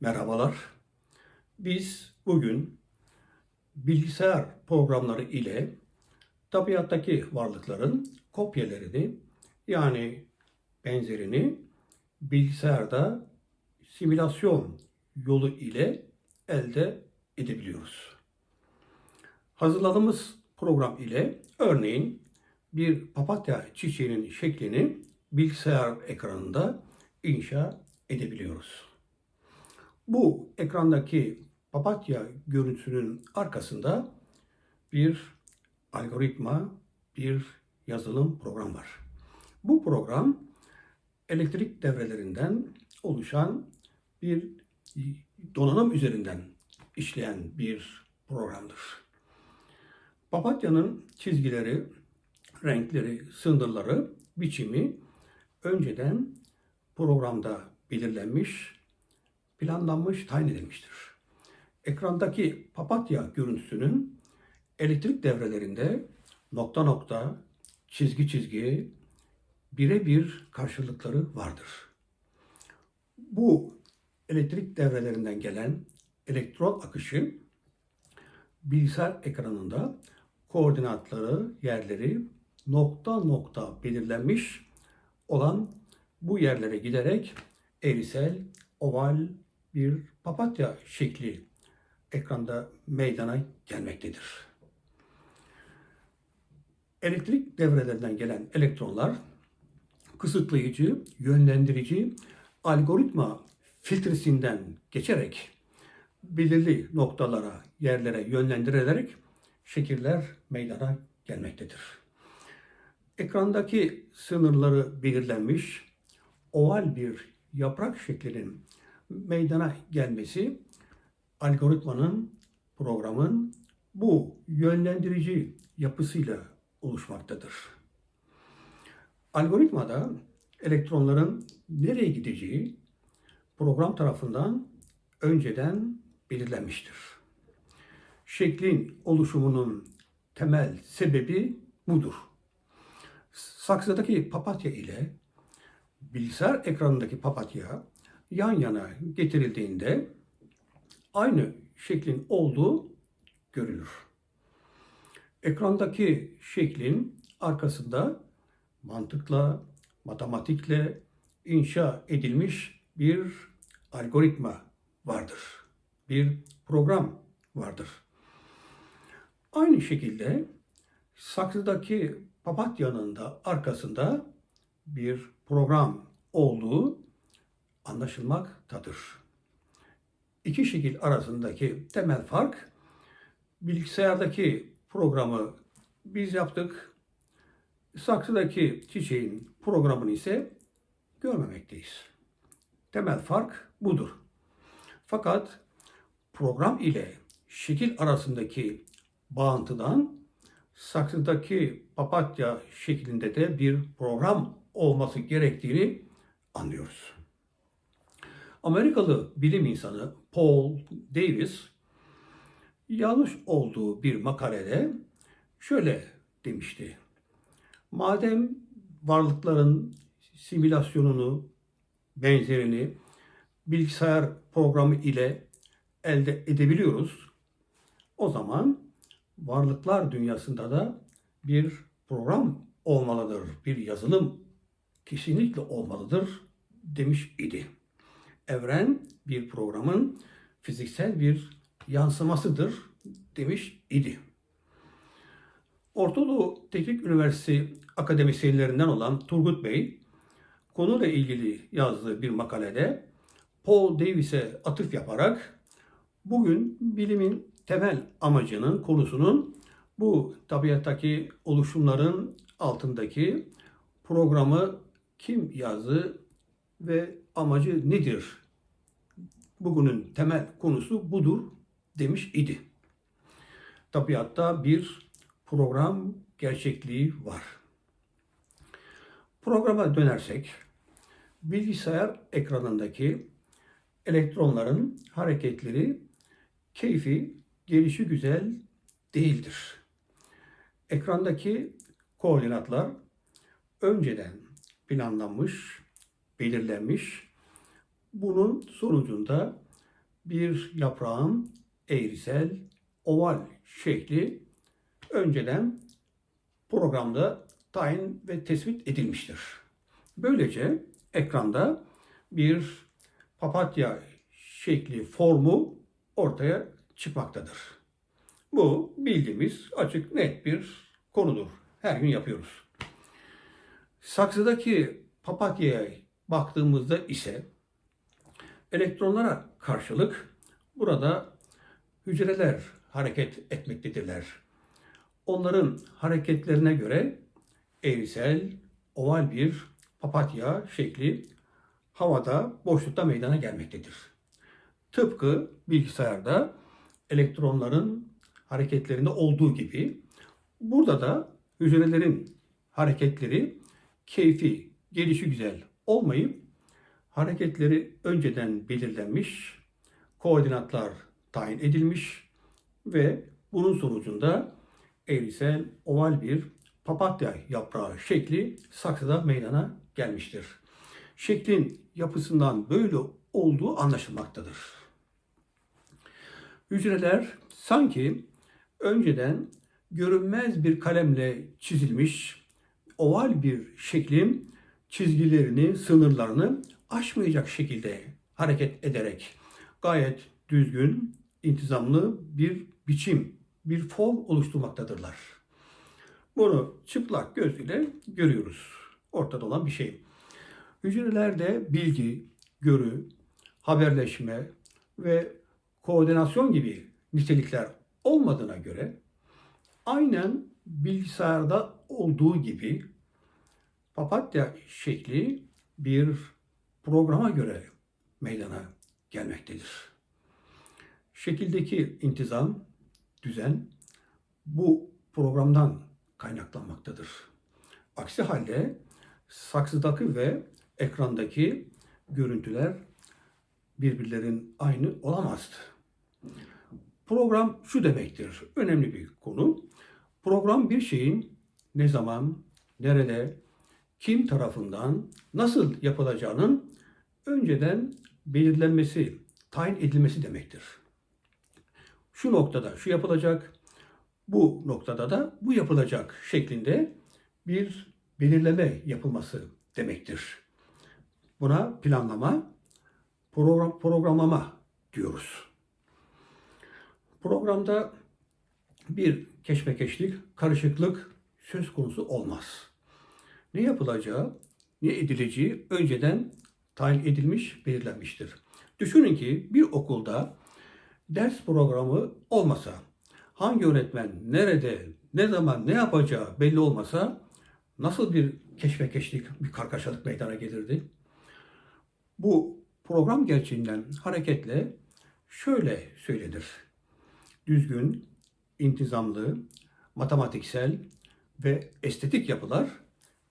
Merhabalar. Biz bugün bilgisayar programları ile tabiattaki varlıkların kopyalarını yani benzerini bilgisayarda simülasyon yolu ile elde edebiliyoruz. Hazırladığımız program ile örneğin bir papatya çiçeğinin şeklini bilgisayar ekranında inşa edebiliyoruz. Bu ekrandaki papatya görüntüsünün arkasında bir algoritma, bir yazılım program var. Bu program elektrik devrelerinden oluşan bir donanım üzerinden işleyen bir programdır. Papatyanın çizgileri, renkleri, sınırları, biçimi önceden programda belirlenmiş, planlanmış, tayin edilmiştir. Ekrandaki papatya görüntüsünün elektrik devrelerinde nokta nokta, çizgi çizgi, birebir karşılıkları vardır. Bu elektrik devrelerinden gelen elektron akışı bilgisayar ekranında koordinatları, yerleri nokta nokta belirlenmiş olan bu yerlere giderek eğrisel, oval bir papatya şekli ekranda meydana gelmektedir. Elektrik devrelerinden gelen elektronlar kısıtlayıcı, yönlendirici algoritma filtresinden geçerek belirli noktalara, yerlere yönlendirilerek şekiller meydana gelmektedir. Ekrandaki sınırları belirlenmiş oval bir yaprak şeklinin meydana gelmesi algoritmanın, programın bu yönlendirici yapısıyla oluşmaktadır. Algoritmada elektronların nereye gideceği program tarafından önceden belirlenmiştir. Şeklin oluşumunun temel sebebi budur. Saksıdaki papatya ile bilgisayar ekranındaki papatya yan yana getirildiğinde aynı şeklin olduğu görülür. Ekrandaki şeklin arkasında mantıkla, matematikle inşa edilmiş bir algoritma vardır. Bir program vardır. Aynı şekilde saksıdaki papatyanın da arkasında bir program olduğu anlaşılmaktadır. İki şekil arasındaki temel fark bilgisayardaki programı biz yaptık. Saksıdaki çiçeğin programını ise görmemekteyiz. Temel fark budur. Fakat program ile şekil arasındaki bağıntıdan saksıdaki papatya şeklinde de bir program olması gerektiğini anlıyoruz. Amerikalı bilim insanı Paul Davis yanlış olduğu bir makalede şöyle demişti. Madem varlıkların simülasyonunu, benzerini bilgisayar programı ile elde edebiliyoruz. O zaman varlıklar dünyasında da bir program olmalıdır, bir yazılım kesinlikle olmalıdır demiş idi. Evren bir programın fiziksel bir yansımasıdır demiş idi. Ortadoğu Teknik Üniversitesi akademisyenlerinden olan Turgut Bey konuyla ilgili yazdığı bir makalede Paul Davis'e atıf yaparak bugün bilimin temel amacının konusunun bu tabiattaki oluşumların altındaki programı kim yazdı ve amacı nedir? Bugünün temel konusu budur demiş idi. Tabiatta bir program gerçekliği var. Programa dönersek bilgisayar ekranındaki elektronların hareketleri keyfi, gelişi güzel değildir. Ekrandaki koordinatlar önceden planlanmış, belirlenmiş. Bunun sonucunda bir yaprağın eğrisel, oval şekli önceden programda tayin ve tespit edilmiştir. Böylece ekranda bir papatya şekli formu ortaya çıkmaktadır. Bu bildiğimiz açık net bir konudur. Her gün yapıyoruz. Saksıdaki papatyaya baktığımızda ise elektronlara karşılık burada hücreler hareket etmektedirler. Onların hareketlerine göre eğrisel, oval bir papatya şekli havada, boşlukta meydana gelmektedir. Tıpkı bilgisayarda elektronların hareketlerinde olduğu gibi burada da hücrelerin hareketleri keyfi, gelişi güzel olmayıp hareketleri önceden belirlenmiş, koordinatlar tayin edilmiş ve bunun sonucunda eğrisel oval bir papatya yaprağı şekli saksıda meydana gelmiştir. Şeklin yapısından böyle olduğu anlaşılmaktadır. Hücreler sanki önceden görünmez bir kalemle çizilmiş oval bir şeklin çizgilerini, sınırlarını aşmayacak şekilde hareket ederek gayet düzgün, intizamlı bir biçim, bir form oluşturmaktadırlar. Bunu çıplak gözüyle görüyoruz. Ortada olan bir şey. Hücrelerde bilgi, görü, haberleşme ve koordinasyon gibi nitelikler olmadığına göre aynen bilgisayarda olduğu gibi papatya şekli bir programa göre meydana gelmektedir. Şekildeki intizam, düzen bu programdan kaynaklanmaktadır. Aksi halde saksıdaki ve ekrandaki görüntüler birbirlerin aynı olamazdı. Program şu demektir. Önemli bir konu. Program bir şeyin ne zaman, nerede, kim tarafından, nasıl yapılacağının önceden belirlenmesi, tayin edilmesi demektir. Şu noktada şu yapılacak, bu noktada da bu yapılacak şeklinde bir belirleme yapılması demektir. Buna planlama, program, programlama diyoruz. Programda bir keşmekeşlik, karışıklık söz konusu olmaz. Ne yapılacağı, ne edileceği önceden tayin edilmiş, belirlenmiştir. Düşünün ki bir okulda ders programı olmasa, hangi öğretmen nerede, ne zaman, ne yapacağı belli olmasa nasıl bir keşmekeşlik, bir kargaşalık meydana gelirdi? Bu program gerçeğinden hareketle şöyle söylenir. Düzgün, intizamlı, matematiksel ve estetik yapılar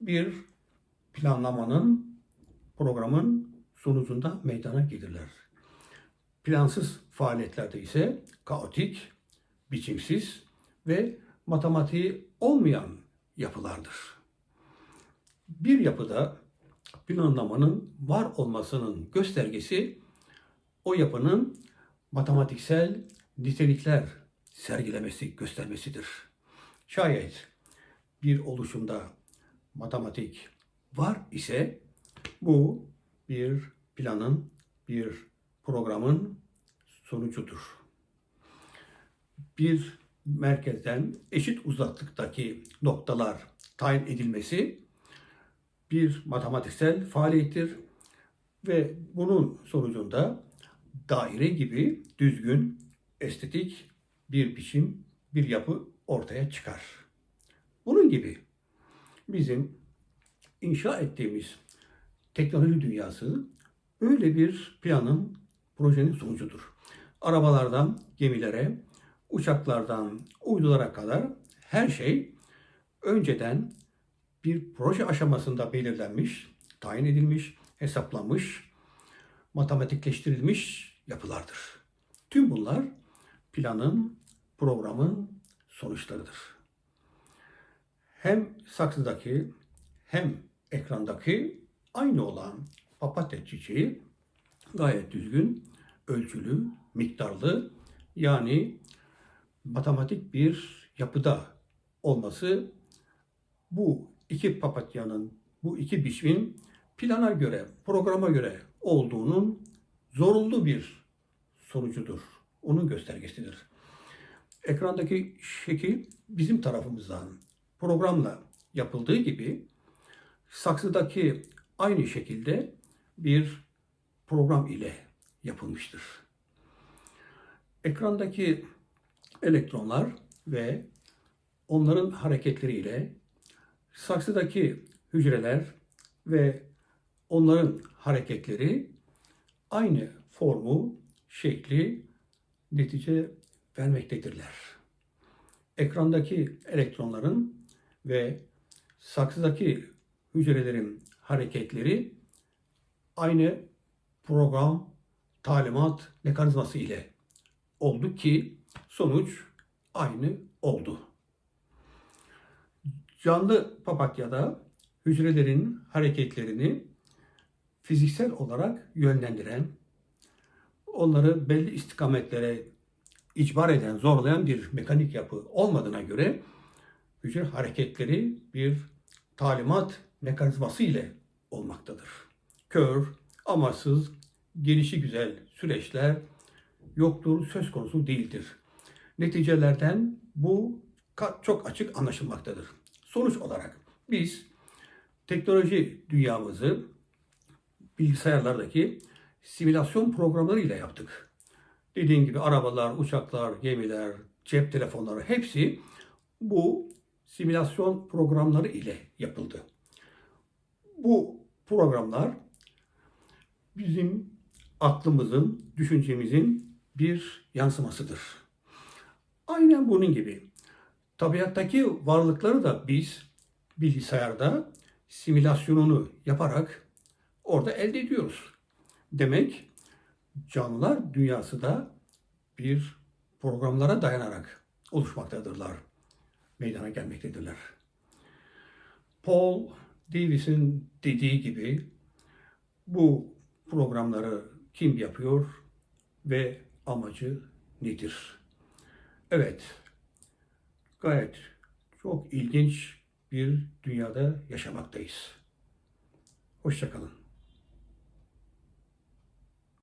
bir planlamanın, programın sonucunda meydana gelirler. Plansız faaliyetlerde ise kaotik, biçimsiz ve matematiği olmayan yapılardır. Bir yapıda planlamanın var olmasının göstergesi o yapının matematiksel nitelikler sergilemesi, göstermesidir. Şayet bir oluşumda matematik var ise bu bir planın, bir programın sonucudur. Bir merkezden eşit uzaklıktaki noktalar tayin edilmesi bir matematiksel faaliyettir ve bunun sonucunda daire gibi düzgün, estetik bir biçim, bir yapı ortaya çıkar. Bunun gibi bizim inşa ettiğimiz teknoloji dünyası böyle bir planın, projenin sonucudur. Arabalardan gemilere, uçaklardan uydulara kadar her şey önceden bir proje aşamasında belirlenmiş, tayin edilmiş, hesaplanmış, matematikleştirilmiş yapılardır. Tüm bunlar planın, programın sonuçlarıdır. Hem saksıdaki hem ekrandaki aynı olan papatya çiçeği gayet düzgün, ölçülü, miktarlı yani matematik bir yapıda olması bu iki papatyanın, bu iki biçimin plana göre, programa göre olduğunun zorunlu bir sonucudur. Onun göstergesidir. Ekrandaki şekil bizim tarafımızdan programla yapıldığı gibi saksıdaki aynı şekilde bir program ile yapılmıştır. Ekrandaki elektronlar ve onların hareketleriyle saksıdaki hücreler ve onların hareketleri aynı formu, şekli, netice vermektedirler. Ekrandaki elektronların ve saksıdaki hücrelerin hareketleri aynı program, talimat mekanizması ile oldu ki sonuç aynı oldu. Canlı papatyada hücrelerin hareketlerini fiziksel olarak yönlendiren, onları belli istikametlere icbar eden, zorlayan bir mekanik yapı olmadığına göre hücre hareketleri bir talimat mekanizması ile olmaktadır. Kör, amaçsız, gelişi güzel süreçler yoktur, söz konusu değildir. Neticelerden bu çok açık anlaşılmaktadır. Sonuç olarak biz teknoloji dünyamızı bilgisayarlardaki simülasyon programlarıyla yaptık. Dediğim gibi arabalar, uçaklar, gemiler, cep telefonları hepsi bu simülasyon programları ile yapıldı. Bu programlar bizim aklımızın, düşüncemizin bir yansımasıdır. Aynen bunun gibi. Tabiattaki varlıkları da biz bilgisayarda simülasyonunu yaparak orada elde ediyoruz. Demek canlılar dünyası da bir programlara dayanarak oluşmaktadırlar. Meydana gelmektedirler. Paul Davis'in dediği gibi bu programları kim yapıyor ve amacı nedir? Evet, gayet çok ilginç bir dünyada yaşamaktayız. Hoşçakalın.